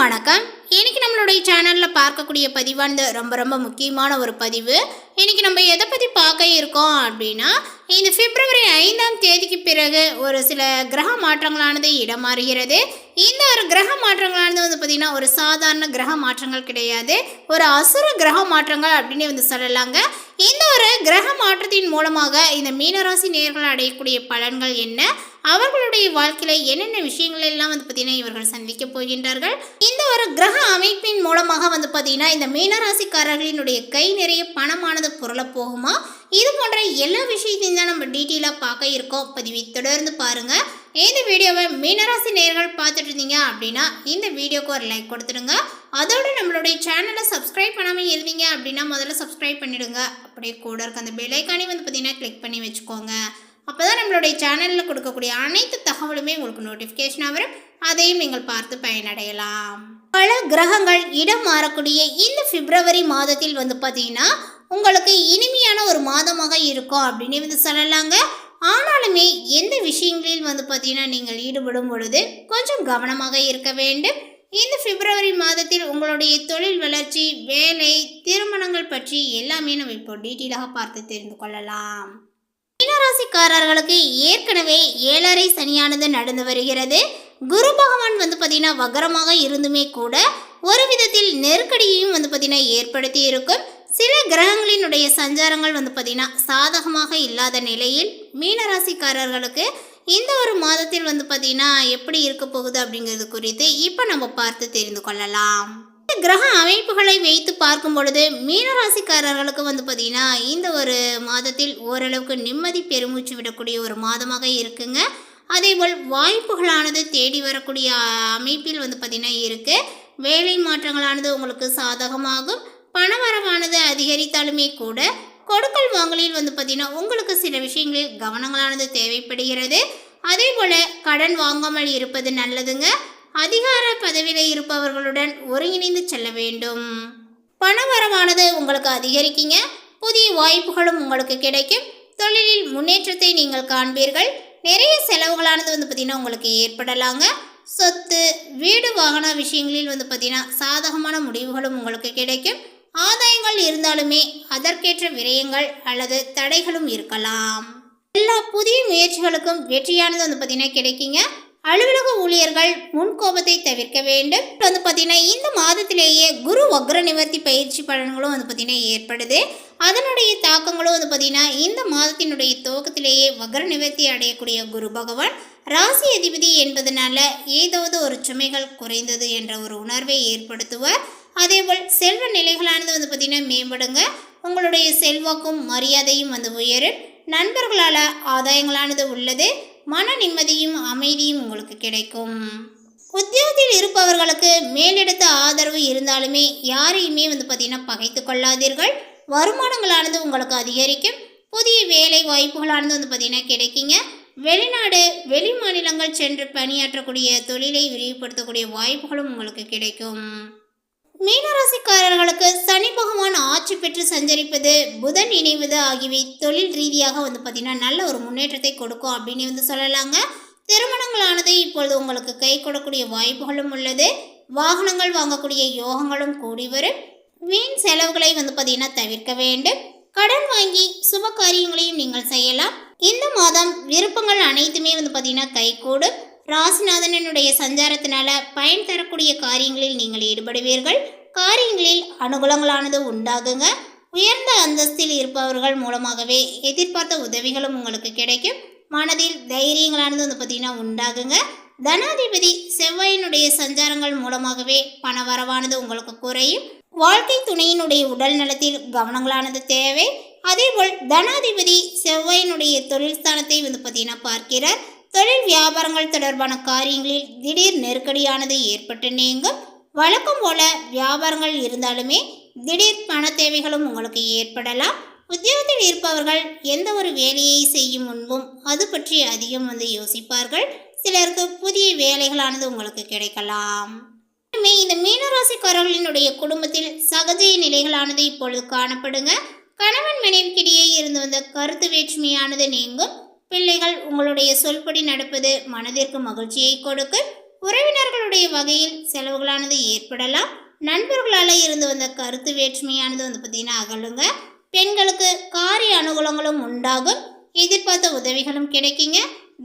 வணக்கம். இன்றைக்கி நம்மளுடைய சேனலில் பார்க்கக்கூடிய பதிவானது ரொம்ப ரொம்ப முக்கியமான ஒரு பதிவு. இன்றைக்கி நம்ம எதை பற்றி பார்க்க இருக்கோம் அப்படின்னா இந்த பிப்ரவரி ஐந்தாம் தேதிக்கு பிறகு ஒரு சில கிரக மாற்றங்களானது இடம் மாறுகிறது இந்த ஒரு கிரக மாற்றங்களானது வந்து பார்த்திங்கன்னா ஒரு சாதாரண கிரக மாற்றங்கள் கிடையாது. ஒரு அசுர கிரக மாற்றங்கள் அப்படின்னு வந்து சொல்லலாங்க. இந்த ஒரு கிரக மாற்றத்தின் மூலமாக இந்த மீனராசி நேர்கள் அடையக்கூடிய பலன்கள் என்ன? அவர்களுடைய வாழ்க்கையில என்னென்ன விஷயங்கள் எல்லாம் வந்து பார்த்தீங்கன்னா இவர்கள் சந்திக்க போகின்றார்கள்? இந்த ஒரு கிரக அமைப்பின் மூலமாக வந்து பார்த்தீங்கன்னா இந்த மீனராசிக்காரர்களினுடைய கை நிறைய பணமானது பொருளை போகுமா? இது போன்ற எல்லா விஷயத்தையும் தான் நம்ம டீட்டெயிலாக பார்க்க இருக்கோம். பதிவை தொடர்ந்து பாருங்க. இந்த வீடியோவை மீனராசி நேர்கள் பார்த்துட்டு இருந்தீங்க அப்படின்னா இந்த வீடியோக்கு ஒரு லைக் கொடுத்துடுங்க. அதோடு நம்மளுடைய சேனலை சப்ஸ்கிரைப் பண்ணாமல் இருந்தீங்க அப்படின்னா முதல்ல சப்ஸ்கிரைப் பண்ணிடுங்க. அப்படியே கூட இருக்க அந்த பெல்லைக்கானே வந்து பார்த்தீங்கன்னா கிளிக் பண்ணி வச்சுக்கோங்க. அப்போ தான் நம்மளுடைய சேனலில் கொடுக்கக்கூடிய அனைத்து தகவலுமே உங்களுக்கு நோட்டிஃபிகேஷனாக வரும். அதையும் நீங்கள் பார்த்து பயனடையலாம். பல கிரகங்கள் இடம் மாறக்கூடிய இந்த பிப்ரவரி மாதத்தில் வந்து பார்த்தீங்கன்னா உங்களுக்கு இனிமையான ஒரு மாதமாக இருக்கும் அப்படின்னு வந்து சொல்லலாங்க. ஆனாலுமே எந்த விஷயங்களில் வந்து பார்த்தீங்கன்னா நீங்கள் ஈடுபடும் பொழுது கொஞ்சம் கவனமாக இருக்க வேண்டும். இந்த பிப்ரவரி மாதத்தில் உங்களுடைய தொழில் வளர்ச்சி வேலை திருமணங்கள் பற்றி எல்லாமே நம்ம இப்போ டீட்டெயிலாக பார்த்து தெரிந்து கொள்ளலாம். மீனராசிக்காரர்களுக்கு ஏற்கனவே ஏழரை சனியானது நடந்து வருகிறது. குரு பகவான் வந்து பார்த்தீங்கன்னா வக்கரமாக இருந்துமே கூட ஒரு விதத்தில் நெருக்கடியையும் வந்து பார்த்தீங்கன்னா ஏற்படுத்தி இருக்கும். சில கிரகங்களினுடைய சஞ்சாரங்கள் வந்து பார்த்தீங்கன்னா சாதகமாக இல்லாத நிலையில் மீனராசிக்காரர்களுக்கு இந்த ஒரு மாதத்தில் வந்து பார்த்தீங்கன்னா எப்படி இருக்க போகுது அப்படிங்கிறது குறித்து இப்போ நம்ம பார்த்து தெரிந்து கொள்ளலாம். கிரக அமைப்புகளை வைத்து பார்க்கும் பொழுது மீனராசிக்காரர்களுக்கு வந்து பார்த்தீங்கன்னா இந்த ஒரு மாதத்தில் ஓரளவுக்கு நிம்மதி பெருமூச்சு விடக்கூடிய ஒரு மாதமாக இருக்குங்க. அதேபோல் வாய்ப்புகளானது தேடி வரக்கூடிய அமைப்பில் வந்து பார்த்தீங்கன்னா இருக்குது வேலை மாற்றங்களானது உங்களுக்கு சாதகமாகும். பணவரவானது அதிகரித்தாலுமே கூட கொடுக்கல் வாங்கலில் வந்து பார்த்தீங்கன்னா உங்களுக்கு சில விஷயங்களில் கவனங்களானது தேவைப்படுகிறது. அதே போல் கடன் வாங்காமல் இருப்பது நல்லதுங்க. அதிகார பதவியில் இருப்பவர்களுடன் ஒருங்கிணைந்து செல்ல வேண்டும். பணவரவானது உங்களுக்கு அதிகரிக்குங்க. புதிய வாய்ப்புகளும் உங்களுக்கு கிடைக்கும். தொழிலில் முன்னேற்றத்தை நீங்கள் காண்பீர்கள். நிறைய செலவுகளானது வந்து பார்த்திங்கன்னா உங்களுக்கு ஏற்படலாங்க. சொத்து வீடு வாகன விஷயங்களில் வந்து பார்த்திங்கன்னா சாதகமான முடிவுகளும் உங்களுக்கு கிடைக்கும். ஆதாயங்கள் இருந்தாலுமே அதற்கேற்ற விரயங்கள் அல்லது தடைகளும் இருக்கலாம். எல்லா புதிய முயற்சிகளுக்கும் வெற்றியானது வந்து பார்த்திங்கன்னா கிடைக்குங்க. அலுவலக ஊழியர்கள் முன்கோபத்தை தவிர்க்க வேண்டும். வந்து பார்த்தீங்கன்னா இந்த மாதத்திலேயே குரு வக்ர நிவர்த்தி பயிற்சி பலன்களும் வந்து பார்த்தீங்கன்னா ஏற்படுது. அதனுடைய தாக்கங்களும் வந்து பார்த்தீங்கன்னா இந்த மாதத்தினுடைய துவக்கத்திலேயே வக்ர நிவர்த்தி அடையக்கூடிய குரு பகவான் ராசி அதிபதி என்பதனால ஏதாவது ஒரு சுமைகள் குறைந்தது என்ற ஒரு உணர்வை ஏற்படுத்துவார். அதேபோல் செல்வ நிலைகளானது வந்து பார்த்திங்கன்னா மேம்படுங்க. உங்களுடைய செல்வாக்கும் மரியாதையும் வந்து உயரும். நண்பர்களால் ஆதாயங்களானது உள்ளது. மன நிம்மதியும் அமைதியும் உங்களுக்கு கிடைக்கும். உத்தியோகத்தில் இருப்பவர்களுக்கு மேலிடத்த ஆதரவு இருந்தாலுமே யாரையுமே வந்து பார்த்திங்கன்னா பகைத்து கொள்ளாதீர்கள். வருமானங்களானது உங்களுக்கு அதிகரிக்கும். புதிய வேலை வாய்ப்புகளானது வந்து பார்த்திங்கன்னா கிடைக்குங்க. வெளிநாடு வெளி மாநிலங்கள் சென்று பணியாற்றக்கூடிய தொழிலை விரிவுபடுத்தக்கூடிய வாய்ப்புகளும் உங்களுக்கு கிடைக்கும். மீனராசிக்காரர்களுக்கு சனி பகவான் ஆட்சி பெற்று சஞ்சரிப்பது புதன் இணைவது ஆகியவை தொழில் ரீதியாக வந்து பார்த்திங்கன்னா நல்ல ஒரு முன்னேற்றத்தை கொடுக்கும் அப்படின்னு வந்து சொல்லலாங்க. திருமணங்களானது இப்பொழுது உங்களுக்கு கை கொடுக்கக்கூடிய வாய்ப்புகளும் உள்ளது. வாகனங்கள் வாங்கக்கூடிய யோகங்களும் கூடி வரும். வீண் செலவுகளை வந்து பார்த்திங்கன்னா தவிர்க்க வேண்டும். கடன் வாங்கி சுப காரியங்களையும் நீங்கள் செய்யலாம். இந்த மாதம் விருப்பங்கள் அனைத்துமே வந்து பார்த்திங்கன்னா கைகூடும். ராசிநாதனனுடைய சஞ்சாரத்தினால பயன் தரக்கூடிய காரியங்களில் நீங்கள் ஈடுபடுவீர்கள். காரியங்களில் அனுகூலங்களானது உண்டாகுங்க. உயர்ந்த அந்தஸ்தில் இருப்பவர்கள் மூலமாகவே எதிர்பார்த்த உதவிகளும் உங்களுக்கு கிடைக்கும். மனதில் தைரியங்களானது வந்து பார்த்திங்கன்னா உண்டாகுங்க. தனாதிபதி செவ்வாயினுடைய சஞ்சாரங்கள் மூலமாகவே பணவரவானது உங்களுக்கு குறையும். வாழ்க்கை துணையினுடைய உடல் நலத்தில் கவனங்களானது தேவை. அதேபோல் தனாதிபதி செவ்வாயினுடைய தொழில் ஸ்தானத்தை வந்து பார்த்தீங்கன்னா பார்க்கிறார். தொழில் வியாபாரங்கள் தொடர்பான காரியங்களில் திடீர் நெருக்கடியானது ஏற்பட்டு நீங்கும். வழக்கம் போல வியாபாரங்கள் இருந்தாலுமே திடீர் பண தேவைகளும் உங்களுக்கு ஏற்படலாம். உத்தியோகத்தில் இருப்பவர்கள் எந்த ஒரு வேலையை செய்யும் முன்பும் அது பற்றி அதிகம் வந்து யோசிப்பார்கள். சிலருக்கு புதிய வேலைகளானது உங்களுக்கு கிடைக்கலாம். இந்த மீனராசிக்காரர்களினுடைய குடும்பத்தில் சகஜய நிலைகளானது இப்பொழுது காணப்படுங்க. கணவன் மனைவிக்கிடையே இருந்து வந்த கருத்து வேற்றுமையானது நீங்கும். பிள்ளைகள் உங்களுடைய சொல்படி நடப்பது மனதிற்கு மகிழ்ச்சியை கொடுக்கும். உறவினர்களுடைய வகையில் செலவுகளானது ஏற்படலாம். நண்பர்களால் இருந்து வந்த கருத்து வேற்றுமையானது வந்து பார்த்தீங்கன்னா அகலுங்க. பெண்களுக்கு காரிய அனுகூலங்களும் உண்டாகும். எதிர்பார்த்த உதவிகளும் கிடைக்குங்க.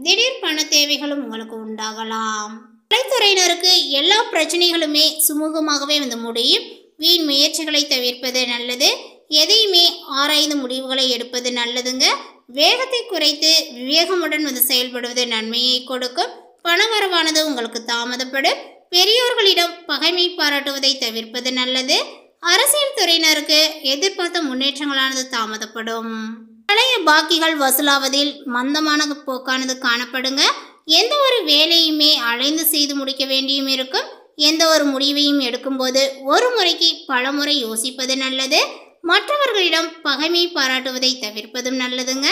திடீர் பண தேவைகளும் உங்களுக்கு உண்டாகலாம். கலைத்துறையினருக்கு எல்லா பிரச்சனைகளுமே சுமூகமாகவே வந்து முடியும். வீண் முயற்சிகளை தவிர்ப்பது நல்லது. எதையுமே ஆராய்ந்து முடிவுகளை எடுப்பது நல்லதுங்க. வேகத்தை குறைத்து விவேகமுடன் வந்து செயல்படுவது நன்மையை கொடுக்கும். பணவரவானது உங்களுக்கு தாமதப்படும். பெரியோர்களிடம் பகைமை பாராட்டுவதை தவிர்ப்பது நல்லது. அரசியல் துறையினருக்கு எதிர்பார்த்த முன்னேற்றங்களானது தாமதப்படும். பழைய பாக்கிகள் வசூலாவதில் மந்தமான போக்கானது காணப்படுங்க. எந்த ஒரு வேலையுமே அலைந்து செய்து முடிக்க வேண்டியும் இருக்கும். எந்த ஒரு முடிவையும் எடுக்கும்போது ஒரு முறைக்கு பல முறை யோசிப்பது நல்லது. மற்றவர்களிடம் பகைமை பாராட்டுவதை தவிர்ப்பதும் நல்லதுங்க.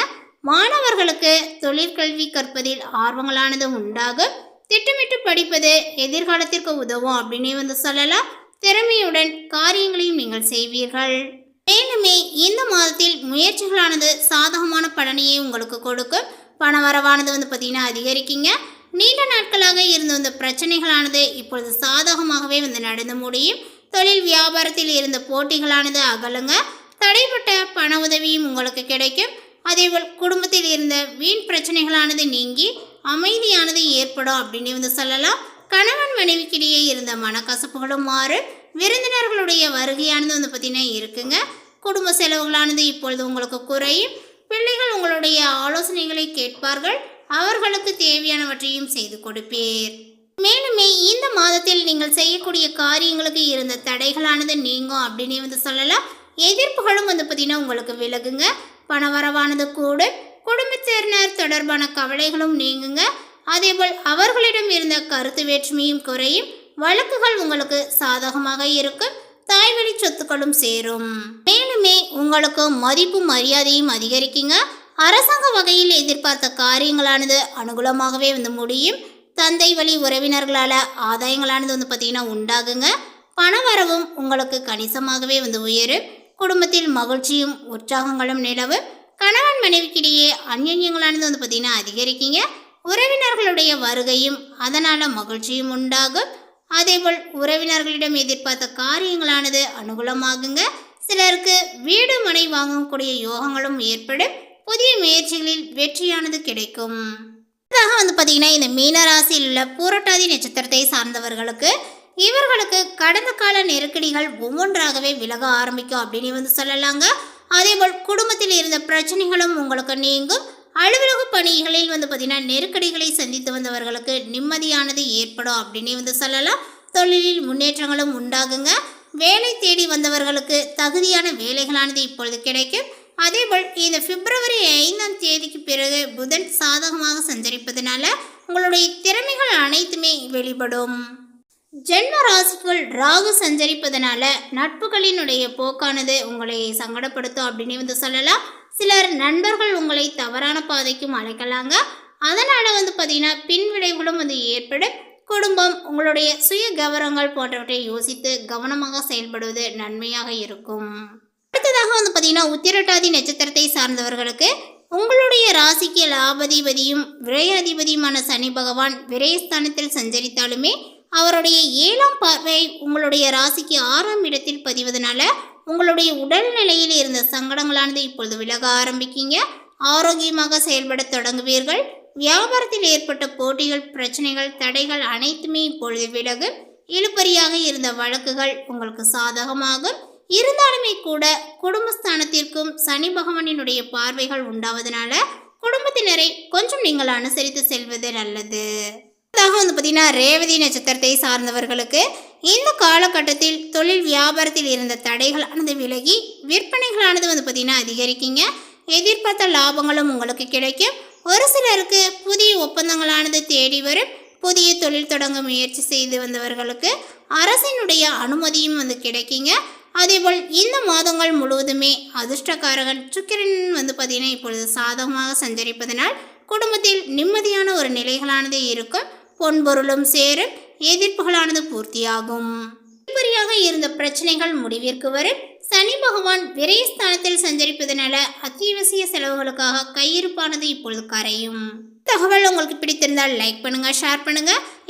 மாணவர்களுக்கு தொழிற்கல்வி கற்பதில் ஆர்வங்களானது உண்டாகும். திட்டமிட்டு படிப்பது எதிர்காலத்திற்கு உதவும் அப்படின்னே வந்து சொல்லலாம். திறமையுடன் காரியங்களையும் நீங்கள் செய்வீர்கள். மேலுமே இந்த மாதத்தில் முயற்சிகளானது சாதகமான பலனையை உங்களுக்கு கொடுக்கும். பணவரவானது வந்து பார்த்தீங்கன்னா அதிகரிக்குங்க. நீண்ட நாட்களாக இருந்து வந்த பிரச்சனைகளானது இப்பொழுது சாதகமாகவே வந்து நடந்து முடியும். தொழில் வியாபாரத்தில் இருந்த போட்டிகளானது அகலுங்க. தடைப்பட்ட பண உதவியும் உங்களுக்கு கிடைக்கும். அதேபோல் குடும்பத்தில் இருந்த வீண் பிரச்சனைகளானது நீங்கி அமைதியானது ஏற்படும் அப்படின்னு வந்து சொல்லலாம். கணவன் மனைவிக்கிடையே இருந்த மனக்கசப்புகளும் மாறும். விருந்தினர்களுடைய வருகையானது வந்து பார்த்தீங்கன்னா இருக்குங்க. குடும்ப செலவுகளானது இப்பொழுது உங்களுக்கு குறையும். பிள்ளைகள் உங்களுடைய ஆலோசனைகளை கேட்பார்கள். அவர்களுக்கு தேவையானவற்றையும் செய்து கொடுப்பீர். மேலுமே இந்த மாதத்தில் நீங்கள் செய்யக்கூடிய காரியங்களுக்கு இருந்த தடைகளானது நீங்கும் அப்படின்னு வந்து சொல்லலாம். எதிர்ப்புகளும் வந்து பார்த்தீங்கன்னா உங்களுக்கு விலகுங்க. பணவரவானது கூட குடும்பத்தினர் தொடர்பான கவலைகளும் நீங்குங்க. அதேபோல் அவர்களிடம் இருந்த கருத்து வேற்றுமையும் குறையும். வழக்குகள் உங்களுக்கு சாதகமாக இருக்கும். தாய்வழி சொத்துக்களும் சேரும். மேலுமே உங்களுக்கு மதிப்பும் மரியாதையும் அதிகரிக்குங்க. அரசாங்க வகையில் எதிர்பார்த்த காரியங்களானது அனுகூலமாகவே வந்து முடியும். தந்தை வழி உறவினர்களால் ஆதாயங்களானது வந்து பார்த்திங்கன்னா உண்டாகுங்க. பண வரவும் உங்களுக்கு கணிசமாகவே வந்து உயரும். குடும்பத்தில் மகிழ்ச்சியும் உற்சாகங்களும் நிலவு. கணவன் மனைவிக்கிடையே அந்யன்யங்களானது வந்து பார்த்திங்கன்னா அதிகரிக்கீங்க. உறவினர்களுடைய வருகையும் அதனால் மகிழ்ச்சியும் உண்டாகும். அதேபோல் உறவினர்களிடம் எதிர்பார்த்த காரியங்களானது அனுகூலமாகுங்க. சிலருக்கு வீடு மனை வாங்கக்கூடிய யோகங்களும் ஏற்படும். புதிய முயற்சிகளில் வெற்றியானது கிடைக்கும். அடுத்ததாக வந்து பார்த்தீங்கன்னா இந்த மீனராசியில் உள்ள பூரட்டாதி நட்சத்திரத்தை சார்ந்தவர்களுக்கு இவர்களுக்கு கடந்த கால நெருக்கடிகள் ஒவ்வொன்றாகவே விலக ஆரம்பிக்கும் அப்படின்னு வந்து சொல்லலாங்க. அதேபோல் குடும்பத்தில் இருந்த பிரச்சனைகளும் உங்களுக்கு நீங்கும். அலுவலக பணிகளில் வந்து பார்த்தீங்கன்னா நெருக்கடிகளை சந்தித்து வந்தவர்களுக்கு நிம்மதியானது ஏற்படும் அப்படின்னு வந்து சொல்லலாம். தொழிலில் முன்னேற்றங்களும் உண்டாகுங்க. வேலை தேடி வந்தவர்களுக்கு தகுதியான வேலைகளானது இப்பொழுது கிடைக்கும். அதேபோல் இந்த பிப்ரவரி ஐந்தாம் தேதிக்கு பிறகு புதன் சாதகமாக சஞ்சரிப்பதனால உங்களுடைய திறமைகள் அனைத்துமே வெளிப்படும். ஜென்ம ராசிக்குள் ராகு சஞ்சரிப்பதனால நட்புகளினுடைய போக்கானது உங்களை சங்கடப்படுத்தும் அப்படின்னு வந்து சொல்லலாம். சிலர் நண்பர்கள் உங்களை தவறான பாதைக்கும் அழைக்கலாங்க. அதனால் வந்து பார்த்தீங்கன்னா பின்விளைவுகளும் வந்து ஏற்படும். குடும்பம் உங்களுடைய சுய கவனங்கள் போன்றவற்றை யோசித்து கவனமாக செயல்படுவது நன்மையாக இருக்கும். அடுத்ததாக வந்து பார்த்தீங்கன்னா உத்திரட்டாதி நட்சத்திரத்தை சார்ந்தவர்களுக்கு உங்களுடைய ராசிக்கு லாபதிபதியும் விரையாதிபதியுமான சனி பகவான் விரயஸ்தானத்தில் சஞ்சரித்தாலுமே அவருடைய ஏழாம் பார்வை உங்களுடைய ராசிக்கு ஆறாம் இடத்தில் பதிவதனால உங்களுடைய உடல்நிலையில் இருந்த சங்கடங்களானது இப்பொழுது விலக ஆரம்பிக்கீங்க. ஆரோக்கியமாக செயல்பட தொடங்குவீர்கள். வியாபாரத்தில் ஏற்பட்ட போட்டிகள் பிரச்சனைகள் தடைகள் அனைத்துமே இப்பொழுது விலகு இழுபறியாக இருந்த வழக்குகள் உங்களுக்கு சாதகமாகும். இருந்தாலுமே கூட குடும்பஸ்தானத்திற்கும் சனி பகவானினுடைய பார்வைகள் உண்டாவதனால குடும்பத்தினரை கொஞ்சம் நீங்கள் அனுசரித்து செல்வது நல்லது. அடுத்ததாக வந்து பார்த்தீங்கன்னா ரேவதி நட்சத்திரத்தை சார்ந்தவர்களுக்கு இந்த காலகட்டத்தில் தொழில் வியாபாரத்தில் இருந்த தடைகளானது விலகி விற்பனைகளானது வந்து பார்த்தீங்கன்னா அதிகரிக்குங்க. எதிர்பார்த்த லாபங்களும் உங்களுக்கு கிடைக்கும். ஒரு சிலருக்கு புதிய ஒப்பந்தங்களானது தேடி வரும். புதிய தொழில் தொடங்க முயற்சி செய்து வந்தவர்களுக்கு அரசினுடைய அனுமதியும் வந்து கிடைக்குங்க. அதேபோல் இந்த மாதங்கள் முழுவதுமே அதிர்ஷ்டக்காரகன் சுக்கிரன் வந்து பார்த்தீங்கன்னா இப்பொழுது சாதகமாக சஞ்சரிப்பதனால் குடும்பத்தில் நிம்மதியான ஒரு நிலைகளானது இருக்கும் பொன்பொருளும் சேரும் எதிர்ப்புகளானது பூர்த்தியாகும். இழுபறியாக இருந்த பிரச்சனைகள் முடிவிற்கு வரும். சனி பகவான் விரயஸ்தானத்தில் சஞ்சரிப்பதனால அத்தியாவசிய செலவுகளுக்காக கையிருப்பானது இப்பொழுது கரையும். தகவல் உங்களுக்கு பிடித்திருந்தால் லைக் பண்ணுங்கள் ஷேர் பண்ணுங்கள்